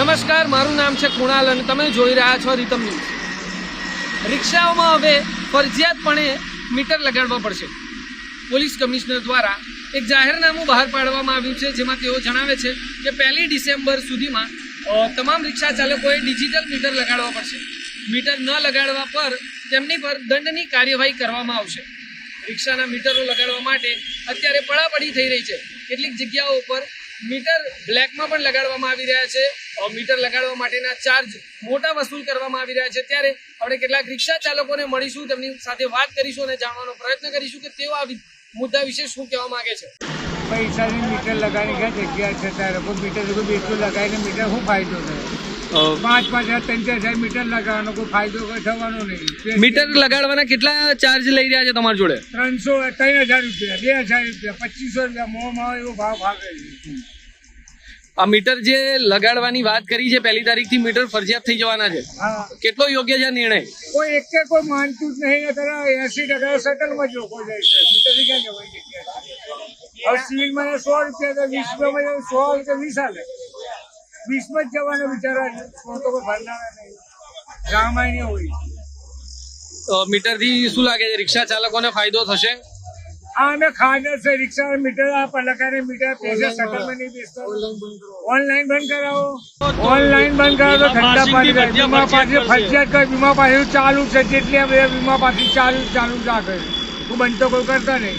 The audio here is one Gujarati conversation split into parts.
નમસ્કાર, મારું નામ છે કુણાલ અને તમે જોઈ રહ્યા છો રીતમ ન્યૂઝ. રિક્ષાઓમાં હવે ફરજિયાતપણે મીટર લગાડવા પડશે. પોલીસ કમિશનર દ્વારા એક જાહેરનામું બહાર પાડવામાં આવ્યું છે, જેમાં તેઓ જણાવે છે કે પહેલી ડિસેમ્બર સુધીમાં તમામ રિક્ષા ચાલકોએ ડિજિટલ મીટર લગાડવા પડશે. મીટર ન લગાડવા પર તેમની પર દંડની કાર્યવાહી કરવામાં આવશે. રિક્ષાના મીટરો લગાડવા માટે અત્યારે પડાપડી થઈ રહી છે. કેટલીક જગ્યાઓ પર મીટર બ્લેકમાં પણ લગાડવામાં આવી રહ્યા છે. મીટર લગાડવા માટેના ચાર્જ મોટા વસૂલ કરવામાં આવી રહ્યા છે. ત્યારે આપણે કેટલાક રિક્ષા ચાલકોને મળીશું તેમની સાથે વાત કરીશું અને જાણવાનો પ્રયત્ન કરીશું કે તેઓ આ મુદ્દા વિશે શું કહેવા માંગે છે. પૈસાની મીટર લગાડી ગયા જગ્યા છે ત્યારે કોઈ મીટર કોઈ બેસું લગાવીને મીટર શું ફાયદો થાય? પાંચ પાંચ હજાર ત્રણ ચાર હજાર મીટર લગાવવાનો કોઈ ફાયદો કોઈ થવાનો નહીં. મીટર લગાડવાના કેટલા ચાર્જ લઈ રહ્યા છે તમારી જોડે? ત્રણસો ત્રણ હજાર રૂપિયા બે હજાર રૂપિયા પચીસો રૂપિયા મોંમાં એવો ભાવ ભાગે છે. આ મીટર જે લગાડવાની વાત કરી છે પહેલી તારીખથી મીટર ફરજિયાત થઈ જવાના છે. કેટલો યોગ્ય છે નિર્ણય? કોઈ એક કે કોઈ માનતું જ નહીં. અત્યારે એસી ટકા સટલમાં જ લોકો જાય છે. મીટરથી ક્યાં જવાય? જગ્યા હવે સિવિલમાં સો રૂપિયા તો વીસ રૂપિયામાં સો રૂપિયા વીસ હાલે વીસમાં જ જવાનો વિચાર સો તો કોઈ ભરનારા નહીં. નહીં હોય. મીટરથી શું લાગે છે? રિક્ષા ચાલકોને ફાયદો થશે? અમે ખાધે છે રિક્ષા મીટર આ પલકાને મીટર પૈસે સટલમાં નહીં બેસતો ઓનલાઈન બંધ કરાવો. ઓનલાઈન બંધ કરાવો તો ઠંડા પાણી વીમા પાછી ફરજિયાત કર. વીમા પાછી ચાલુ છે જેટલી બધા વીમા પાછી ચાલુ ચાલુ જ રાખે. હું બંધ તો કોઈ કરતા નહીં.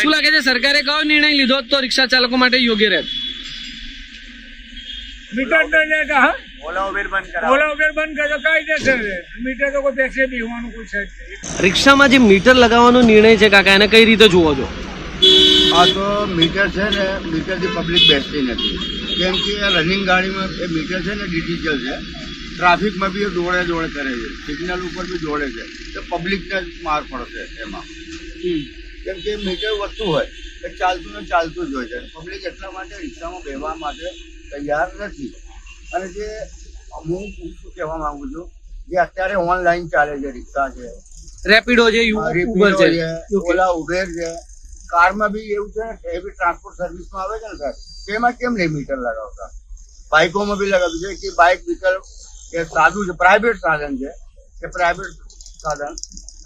શું લાગે છે? સરકારે કયો નિર્ણય લીધો? હોત તો રિક્ષા ચાલકો માટે યોગ્ય રહે. મીટર તો લેતા હા. ઓલા ઉબેર બંધ કરો કાયદેસર છે મીટર તો કોઈ બેસે હોવાનું કોઈ છે રિક્ષામાં જે મીટર લગાવવાનો નિર્ણય છે કાકા એને કઈ રીતે જુઓ છો? આ તો મીટર છે ને મીટરથી પબ્લિક બેસતી નથી. કેમ કે આ રનિંગ ગાડીમાં એ મીટર છે ને ડિજિટલ છે. ટ્રાફિકમાં બી એ દોડે દોડે કરે છે. સિગ્નલ ઉપર બી દોડે છે. તો પબ્લિકને જ માર પડશે એમાં. કેમ કે મીટર વધતું હોય તો ચાલતું ને ચાલતું જ હોય છે. પબ્લિક એટલા માટે રિક્ષામાં બેસવા માટે તૈયાર નથી. અને જે હું શું કહેવા માંગુ છું જે અત્યારે ઓનલાઈન ચાલે છે રિક્ષા છે. રેપિડો છે ઉબર છે. છે ઓલા ઉબેર છે. કારમાં બી એવું છે એ બી ટ્રાન્સપોર્ટ સર્વિસમાં આવે છે ને સર તેમાં કેમ નહીં મીટર લગાવતા? બાઇકોમાં બી લગાવ્યું છે કે બાઇક વિકલ્પ એ સાદું છે પ્રાઇવેટ સાધન છે કે પ્રાઇવેટ સાધન.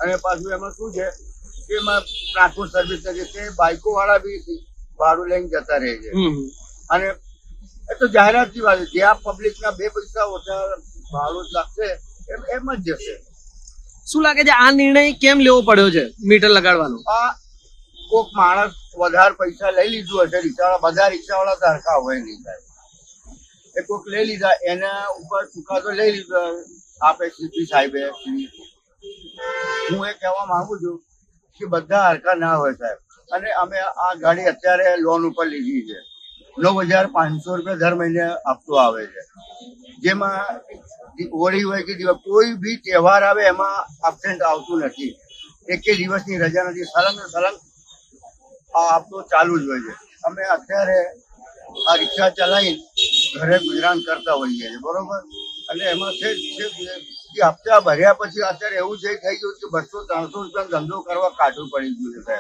અને પાછું એમાં શું છે કે એમાં ટ્રાન્સપોર્ટ સર્વિસ છે તે બાઇકો વાળા બી ભાડું લઈને જતા રહે છે. અને એ તો જાહેરાતની વાત જ્યાં પબ્લિકના બે પૈસા ઓછા ભાડું લાગશે એમ એમ જ જશે શું લાગે છે આ નિર્ણય કેમ લેવો પડ્યો છે મીટર લગાડવાનો? આ કોક માણસ વધારે પૈસા લઈ લીધું હશે રિક્ષાવાળા બધા રિક્ષાવાળા સરખા હોય નહીં સાહેબ. એ કોક લઈ લીધા એના ઉપર ચુકાદો લઈ લીધો આપે સીધી સાહેબે. હું એ કહેવા માંગુ છું કે બધા હરખા ના હોય સાહેબ. અને અમે આ ગાડી અત્યારે લોન ઉપર લીધી છે. નવ હજાર પાંચસો રૂપિયા દર મહિને આપતો આવે છે. જેમાં હોળી હોય કે દિવસ કોઈ બી તહેવાર આવે એમાં એબસેન્ટ આવતું નથી. એકે દિવસની રજા નથી. સળંગ સળંગ આ હપ્તો ચાલુ જ હોય છે. અમે અત્યારે આ રિક્ષા ચલાવીને ઘરે ગુજરાન કરતા હોઈએ છીએ. બરોબર? અને એમાં છે કે હપ્તા ભર્યા પછી અત્યારે એવું છે, થઈ ગયું કે બસો ત્રણસો રૂપિયા ધંધો કરવા કાઢવું પડી ગયું છે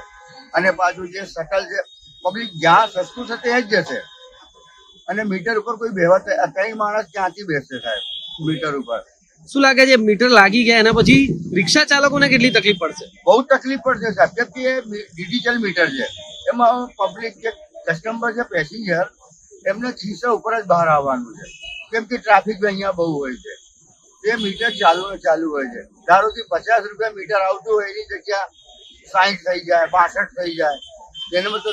અને પાછું જે સટલ છે પબ્લિક જ્યાં સસ્તું છે ત્યાં જ જશે અને મીટર ઉપર કોઈ બેવા કઈ માણસ ક્યાંથી બેસશે સાહેબ? મીટર ઉપર. શું લાગે છે મીટર લાગી ગયા એના પછી રિક્ષા ચાલકોને કેટલી તકલીફ પડશે? બહુ તકલીફ પડશે સાહેબ કેમ કે ડિજિટલ મીટર છે. એમાં પબ્લિક જે કસ્ટમર છે પેસેન્જર એમને ખિસ્સા ઉપર જ બહાર આવવાનું છે. કેમ કે ટ્રાફિક અહીંયા બહુ હોય છે. એ મીટર ચાલુ ચાલુ હોય છે. ધારો કે પચાસ રૂપિયા મીટર આવતું હોય એની જગ્યા સાહીઠ થઈ જાય બાસઠ થઈ જાય. એનામાં તો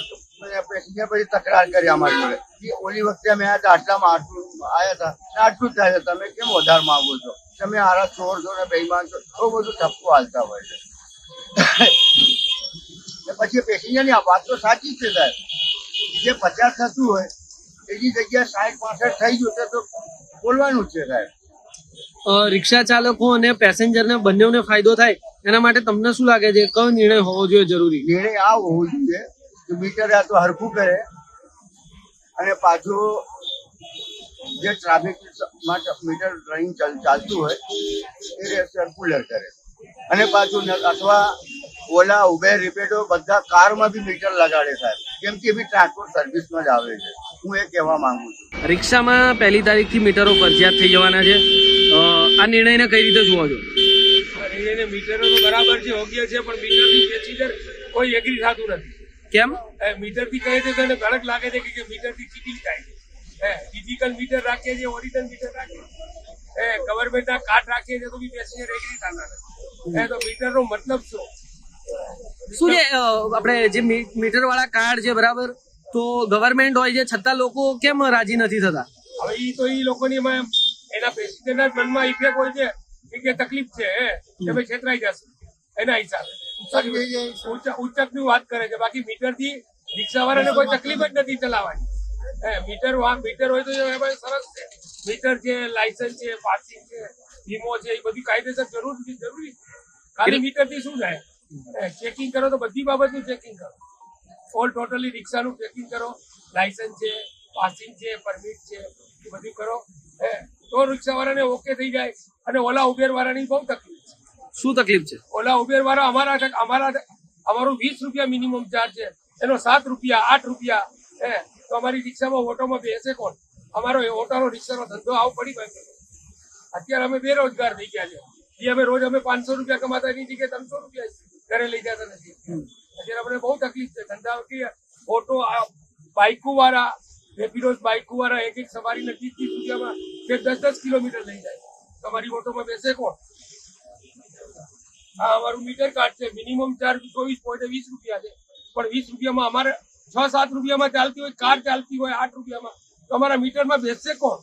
પેસેન્જર પછી તકરાર કરી અમારી જોડે. કે ઓલી વખતે અમે આ આટલામાં આટલું આવ્યા હતા. આટલું જ થાય તમે કેમ વધારે માગો છો? તમે આરા ચોર છો ને બેઈમાન છો? બધું ઠપકો હાલતા હોય છે. પછી પેસેન્જરની આ વાત તો સાચી છે સાહેબ. જે પચાસ થતું હોય એની જગ્યાએ સાઠ પાસઠ થઈ ગયું તો બોલવાનું જ છે સાહેબ. રિક્ષા ચાલકો અને પેસેન્જરને બંનેને ફાયદો થાય. એના માટે તમને શું લાગે છે? કયો નિર્ણય હોવો જોઈએ જરૂરી? નિર્ણય આ હોવો જોઈએ મીટર આ તો હરખું કરે. અને પાછું જે ટ્રાફિક મીટર રનિંગ ચાલતું હોય એ સર્ક્યુલર કરે. અને પાછું અથવા ઓલા ઉબેર રિપેડો બધા કારમાં બી મીટર લગાડે સાહેબ. કેમ કે એ બી ટ્રાન્સપોર્ટ સર્વિસમાં જ આવે છે. હું એ કહેવા માંગુ છું. રિક્ષામાં પહેલી તારીખથી મીટરો ફરજિયાત થઈ જવાના છે. આ નિર્ણયને કઈ રીતે જોવો છો? એને મીટરો તો બરાબર છે યોગ્ય છે પણ મીટરની પેસેન્જર કોઈ એગ્રી થતું નથી. કેમ? એ મીટરથી કહે છે તો એને કડક લાગે છે કે મીટરથી ચીટિંગ થાય છે. એ ફિઝિકલ મીટર રાખીએ છીએ ઓરિજિનલ મીટર રાખીએ એ ગવર્મેન્ટના કાર્ડ રાખીએ છીએ તો બી પેસેન્જર એગ્રી થતા નથી એ તો મીટરનો મતલબ શું? શું છે આપણે જે મીટર વાળા કાર્ડ છે બરાબર? તો ગવર્મેન્ટ હોય છે છતાં લોકો કેમ રાજી નથી થતા? હવે એ તો એ લોકોની એના પેસેન્જરના મનમાં ઇફેક્ટ હોય છે કે તકલીફ છે ભાઈ છેતરાઈ જશે એના હિસાબે. ઉચ્ચ- ની વાત કરે છે. બાકી મીટરથી રિક્ષા રિક્ષાવાળાને કોઈ તકલીફ જ નથી ચલાવવાની. હે મીટર મીટર હોય તો સરસ છે. મીટર છે લાયસન્સ છે પાસિંગ છે વીમો છે એ બધી કાયદેસર જરૂર જરૂરી ખાલી મીટરથી શું થાય? ચેકિંગ કરો તો બધી બાબતનું ચેકિંગ કરો. ઓલ ટોટલી રિક્ષાનું ચેકિંગ કરો. લાયસન્સ છે પાસિંગ છે પરમિટ છે એ બધું કરો. હે તો રિક્ષાવાળાને ઓકે થઈ જાય. અને ઓલા ઉબેર વાળાની બહુ તકલીફ. શું તકલીફ છે? ઓલા ઉબેર વાળા અમારા અમારા અમારું વીસ રૂપિયા મિનિમમ ચાર્જ છે. એનો સાત રૂપિયા, આઠ રૂપિયા, હે, તો અમારી રિક્ષામાં, ઓટોમાં બેસે કોણ? અમારો એ ઓટોનો રિક્ષાનો ધંધો આવો પડી ગયો. અત્યારે અમે બેરોજગાર થઈ ગયા છે. જે અમે રોજ અમે પાંચસો રૂપિયા કમાતા એની જગ્યાએ ત્રણસો રૂપિયા ઘરે લઈ જતા નથી. અત્યારે આપણે બહુ તકલીફ છે. ધંધા ઓટો બાઇકો વાળા રેપિડોસ બાઇકો વાળા, એક એક સવારી નથી રૂપિયામાં કે દસ દસ કિલોમીટર લઈ જાય. તમારી ઓટોમાં બેસે કોણ? આ અમારું મીટર કાર્ડ છે. મિનિમમ ચાર્જ ચોવીસ પોઈન્ટ વીસ રૂપિયા છે. પણ વીસ રૂપિયામાં અમારે છ સાત રૂપિયામાં ચાલતી હોય કાર ચાલતી હોય આઠ રૂપિયામાં. તો અમારા મીટરમાં બેસશે કોણ?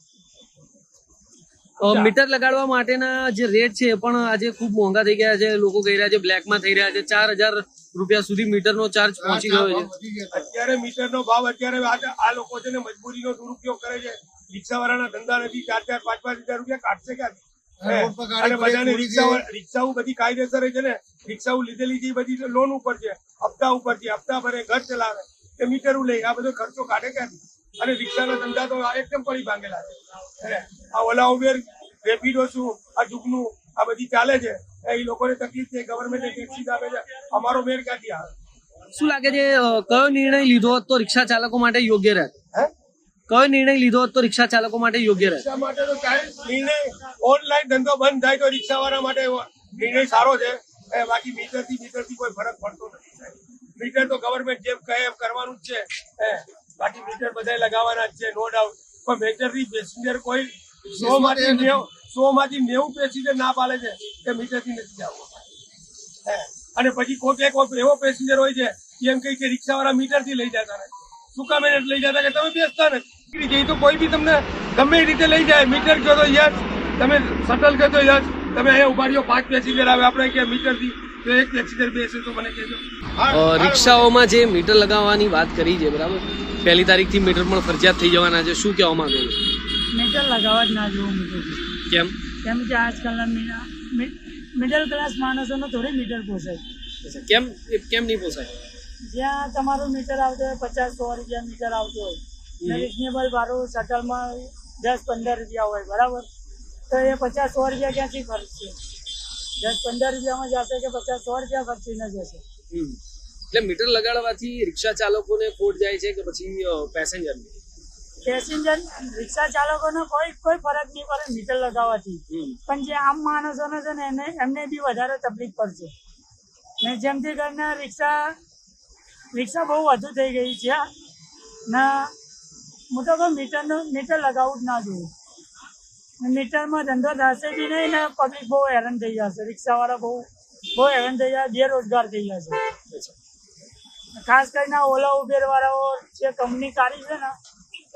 મીટર લગાડવા માટેના જે રેટ છે પણ આજે ખૂબ મોંઘા થઈ ગયા છે. લોકો કહી રહ્યા છે બ્લેકમાં થઈ રહ્યા છે. ચાર હજાર રૂપિયા સુધી મીટરનો ચાર્જ પહોંચી ગયો છે. અત્યારે મીટરનો ભાવ અત્યારે આ- લોકો છે ને મજબૂરીનો દુરુપયોગ કરે છે. રિક્ષાવાળાના ધંધા નથી ચાર ચાર પાંચ પાંચ હજાર રૂપિયા કાઢશે ક્યાંથી? અને બધાને રિક્ષા રિક્ષાઓ બધી કાયદેસર છે ને? રિક્ષાઓ લીધેલી છે બધી લોન ઉપર છે. હપ્તા ઉપર છે હપ્તા ભરે ઘર ચલાવે. કે મીટરું લે આ બધો ખર્ચો કાઢે ક્યાંથી? અને રિક્ષાના ધંધા તો આ એકદમ પડી ભાંગેલા છે. હે? આ ઓલા ઉબેર રેપિડો શું આ જુગનું આ બધી ચાલે છે. એ લોકોને તકલીફ છે ગવર્મેન્ટ ટેક્સી આપે છે. અમારો મેર ક્યાંથી આવે? શું લાગે છે કયો નિર્ણય લીધો હોત તો રિક્ષા ચાલકો માટે યોગ્ય રહે હે? કયો નિર્ણય લીધો તો રિક્ષા ચાલકો માટે યોગ્ય રહે? રિક્ષા માટે તો નિર્ણય ઓનલાઈન ધંધો બંધ થાય તો રિક્ષાવાળા માટે નિર્ણય સારો છે. એ બાકી મીટરથી મીટરથી કોઈ ફરક પડતો નથી મીટર તો ગવર્મેન્ટ જેમ કહે એમ કરવાનું જ છે. એ બાકી મીટર બધાય લગાવવાના જ છે નો ડાઉટ પણ મેજરથી પેસેન્જર કોઈ સો માંથી નેવું સો માંથી નેવું પેસેન્જર ના પાડે છે કે મીટરથી નથી જવું હે. અને પછી કોઈક એક વખત એવો પેસેન્જર હોય છે કે એમ કહી કે રિક્ષાવાળા મીટરથી લઈ જતા નથી શું કામ એને લઈ જતા કે તમે બેસતા નથી? જઈ તો કોઈ બી તમને ગમે રીતે લઈ જાય. મીટર કહો તો યસ. તમે શટલ કહો તો યસ. તમે અહીંયા ઊભા રહ્યો પાંચ પેસેન્જર આવે આપણે કે મીટરથી તો એક પેસેન્જર બેસે તો મને કહેજો. રિક્ષાઓમાં જે મીટર લગાવવાની વાત કરી છે બરાબર? પહેલી તારીખથી મીટર પણ ફરજિયાત થઈ જવાના છે. શું કહેવા માંગો છો? મીટર લગાવવા જ ના જોવું મીટર કેમ? કેમ કે આજકાલના મિડલ ક્લાસ માણસોનો થોડી મીટર પોસાય. કેમ કેમ નહીં પોસાય? જ્યાં તમારું મીટર આવતું હોય પચાસ સો રૂપિયા મીટર આવતું હોય રિઝનેબલ ભાડું શટલમાં દસ પંદર રૂપિયા હોય બરાબર? તો એ પચાસ સો રૂપિયા ક્યાંથી ખર્ચશે દસ પંદર રૂપિયામાં જશે કે પચાસ સો રૂપિયા ખર્ચીને જશે એટલે મીટર લગાડવાથી રિક્ષા ચાલકોને ખોટ જાય છે કે પછી પેસેન્જર પેસેન્જર રિક્ષા ચાલકોને કોઈ કોઈ ફરક નહીં પડે મીટર લગાવવાથી. પણ જે આમ માણસોને છે ને એને એમને બી વધારે તકલીફ પડશે. ને જેમથી કરીને રિક્ષા રિક્ષા બહુ વધુ થઈ ગઈ છે ને હું તો મીટરનો મીટર લગાવવું જ ના જોઈએ. મીટરમાં ધંધો થશે બી નહીં ને પબ્લિક બહુ હેરાન થઈ જશે. રિક્ષાવાળા બહુ બહુ હેરાન થઈ જશે બેરોજગાર થઈ જશે. ખાસ કરીને ઓલા ઉબેર વાળાઓ જે કંપની કાઢી છે ને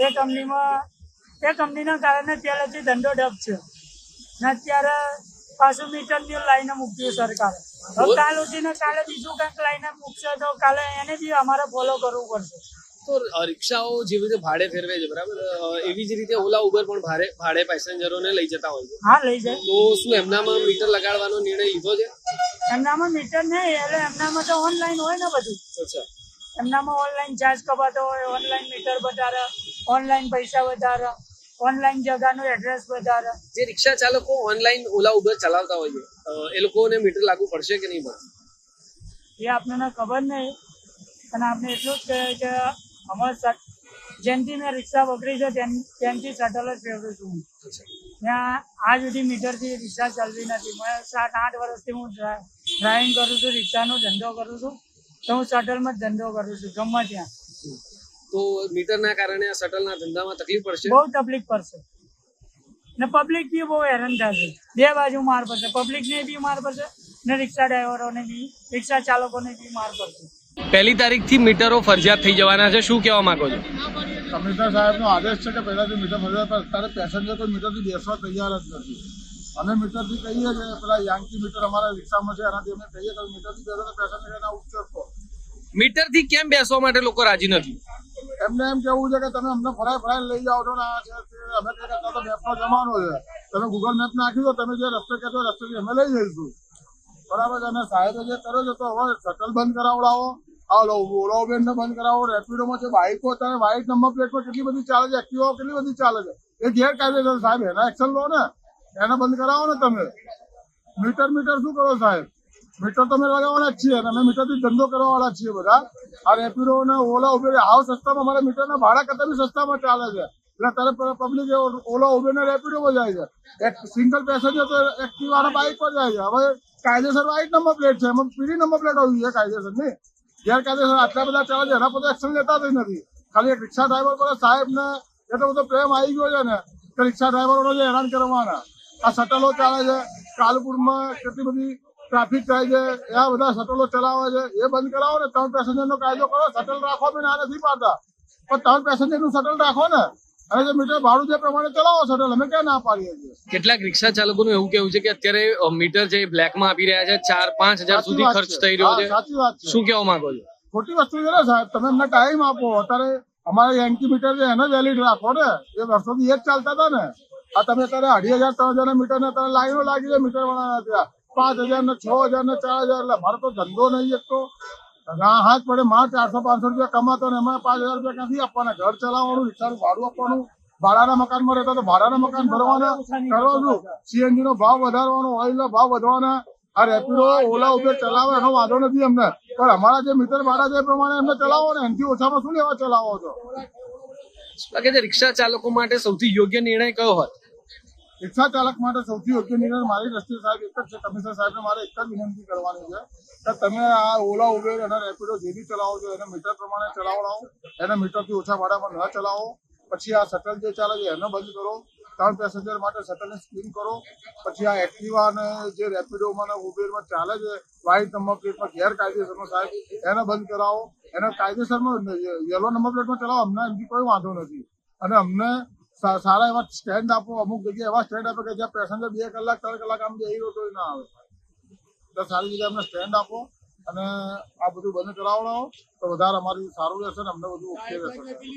એ કંપનીમાં એ કંપનીના કારણે પહેલેથી ધંધો ડબ છે. ને અત્યારે પાછું મીટરની લાઈને મૂક્યું સરકારે. હવે કાલ ઉઠીને કાલે બીજું કંઈક લાઈને મૂકશે તો કાલે એને બી અમારે ફોલો કરવું પડશે. તો રિક્ષાઓ જેવી રીતે ભાડે ફેરવે છે બરાબર? એવી જ રીતે ઓલા ઉબર પણ ભાડે ભાડે પેસેન્જરોને લઈ જતા હોય છે. હા લઈ જાય. તો શું એમનામાં મીટર લગાડવાનો નિર્ણય લીધો છે? એમનામાં મીટર નહીં એટલે એમનામાં તો ઓનલાઈન હોય ને બધું. અચ્છા. એમનામાં ઓનલાઈન ચાર્જ કપાતો હોય ઓનલાઈન મીટર વધારે ઓનલાઈન પૈસા વધારે ઓનલાઈન જગાનું એડ્રેસ વધારે. જે રિક્ષા ચાલકો ઓનલાઈન ઓલા ઉબર ચલાવતા હોય છે એ લોકોને મીટર લાગુ પડશે કે નહીં પડે? એ આપણને ખબર નહીં અને આપણે એટલું જ કહે કે અમારે જેનથી મેં રિક્ષા પકડી છે ત્યાંથી સટલ જ ફેરવું છું હું. ત્યાં આજ સુધી મીટરથી રિક્ષા ચાલતી નથી. મેં સાત આઠ વર્ષથી હું ડ્રાઇવિંગ કરું છું રિક્ષાનો ધંધો કરું છું તો હું શટલમાં જ ધંધો કરું છું ગમે ત્યાં. તો મીટરના કારણે આ શટલના ધંધામાં તકલીફ પડશે? બહુ તકલીફ પડશે. ને પબ્લિક બી બહુ હેરાન થશે. બે બાજુ માર પડશે. પબ્લિકને બી માર પડશે ને રિક્ષા ડ્રાઈવરોને બી રિક્ષા ચાલકોને બી માર પડશે. પહેલી તારીખથી મીટરો ફરજિયાત થઈ જવાના છે. શું કહેવા માંગો છો? કમિશનર સાહેબનો આદેશ છે કે પહેલાથી મીટર ફરજિયાત પણ અત્યારે પેસેન્જર કોઈ મીટરથી બેસવા તૈયાર જ નથી. અમે મીટરથી કહીએ કે પેલા યાંકી મીટર અમારા રિક્ષામાં છે એનાથી અમે કહીએ કે મીટરથી બેસો તો પેસેન્જર એના ઉચ્ચકો મીટરથી કેમ બેસવા માટે લોકો રાજી નથી? એમને એમ કેવું છે કે તમે અમને ફરાય ફરાય લઈ જાઓ છો ને આ છે અમે કઈ કરતા તો મેપનો જમાનો છે. તમે ગૂગલ મેપ નાખી દો તમે જે રસ્તે કહેતો રસ્તેથી અમે લઈ જઈશું. બરાબર અને સાહેબે જે કર્યો છે તો હવે શટલ બંધ કરાવડાવો. આ લો ઓલા ને બંધ કરાવો. રેપિડોમાં છે, બાઇકો અત્યારે વ્હાઇટ નંબર પ્લેટ પર કેટલી બધી ચાલે છે, એક્ટિવા કેટલી બધી ચાલે છે? એ ગેરકાયદેસર સાહેબ. એના એક્શન લો ને. એને બંધ કરાવો ને તમે. મીટર મીટર શું કરો, સાહેબ? મીટર તમે લગાવવાના જ છીએ અમે મીટરથી ધંધો કરવાવાળા જ છીએ બધા. આ રેપિડો ને ઓલા ઉબેર હાવ સસ્તામાં અમારા મીટરના ભાડા કરતા બી સસ્તામાં ચાલે છે. એટલે તારે પબ્લિક ઓલા ઉબેર ને રેપિડોમાં જાય છે. એક સિંગલ પેસેન્જર તો એક્ટિવા બાઇક પર જાય છે. હવે કાયદેસર વાઇટ નંબર પ્લેટ છે. એમાં પીળી નંબર પ્લેટ હોવી જોઈએ કાયદેસરની ગેરકાયદેસર આટલા બધા ચાલે એના પર એક્શન લેતા જ નથી. ખાલી એક રિક્ષા ડ્રાઈવર પર સાહેબ ને એટલો બધો પ્રેમ આવી ગયો છે ને, કે રિક્ષા ડ્રાઈવરોને જે હેરાન કરવાના. આ શટલો ચાલે છે, કાલપુરમાં કેટલી બધી ટ્રાફિક થાય છે એવા બધા શટલો ચલાવે છે, એ બંધ કરાવો ને, ત્રણ પેસેન્જર નો કાયદો કરો શટલ રાખો બી ના નથી પાડતા. પણ ત્રણ પેસેન્જરનું શટલ રાખો ને અને જે મીટર ભાડું જે પ્રમાણે ચલાવો શટલ અમે ક્યાં ના પાડીએ છીએ? કેટલાક રિક્ષા ચાલકોનું એવું કેવું છે કે અત્યારે મીટર છે એ બ્લેકમાં આપી રહ્યા છે ચાર પાંચ હજાર સુધી ખર્ચ થઈ રહ્યો છે. સાચી વાત છે. શું કહેવા માંગો છો? ખોટી વસ્તુ છે ને સાહેબ તમે એમને ટાઈમ આપો. અત્યારે અમારે એન્ટી મીટર છે એને વેલિડ રાખો ને. એ વર્ષોથી એ જ ચાલતા હતા ને. આ તમે અત્યારે અઢી હજાર ત્રણ હજાર મીટર ને અત્યારે લાઈનો લાગી છે મીટર વાળાના ત્યાં. પાંચ હજાર ને છ હજાર ને ચાર હજાર એટલે મારો તો ધંધો નહીં એક તો. હાથ પડે, માર ચારસો પાંચસો રૂપિયા કમાતો ને એમાં પાંચ હજાર રૂપિયા ક્યાંથી આપવાના? ઘર ચલાવવાનું રિક્ષાનું ભાડું આપવાનું. ભાડાના મકાનમાં રહેતા તો ભાડાના મકાન ભરવાના. કરવાનું સીએનજી નો ભાવ વધારવાનો ઓઇલ નો ભાવ વધવાના. આ રેપિડો, ઓલા ઉબેર ચલાવે, એનો વાંધો નથી અમને પણ અમારા જે મિત્ર ભાડા છે પ્રમાણે એમને ચલાવો ને, એનાથી ઓછામાં શું લેવા ચલાવો છો? લાગે રિક્ષા ચાલકો માટે સૌથી યોગ્ય નિર્ણય કયો હોત રિક્ષા ચાલક માટે સૌથી યોગ્ય નિર્ણય મારી દ્રષ્ટિએ સાહેબ એક જ છે. કમિશનર સાહેબને મારે એક જ વિનંતી કરવાની છે કે તમે આ ઓલા ઉબેર અને રેપિડો જે બી ચલાવો છો, એને મીટર પ્રમાણે ચલાવડાવો, એને મીટરથી ઓછા ભાડામાં ન ચલાવો. પછી આ શટલ જે ચાલે છે, એને બંધ કરો. ત્રણ પેસેન્જર માટે શટલની સ્કીમ કરો. પછી આ એક્ટિવા અને જે રેપિડોમાં ઉબેરમાં ચાલે છે વ્હાઇટ નંબર પ્લેટમાં ગેરકાયદેસરનો સાહેબ, એને બંધ કરાવો. એને કાયદેસરમાં યલો નંબર પ્લેટમાં ચલાવો. અમને એમથી કોઈ વાંધો નથી. અને અમને સારા એવા સ્ટેન્ડ આપો, અમુક જગ્યાએ એવા સ્ટેન્ડ આપો કે જ્યાં પેસેન્જર બે કલાક, ત્રણ કલાક આમ જઈ રહ્યો તો ના આવે. સારી જગ્યાએ અમને સ્ટેન્ડ આપો અને આ બધું બંધ કરાવડાવો, તો વધારે અમારી સારું રહેશે ને અમને બધું ઓકે રહેશે.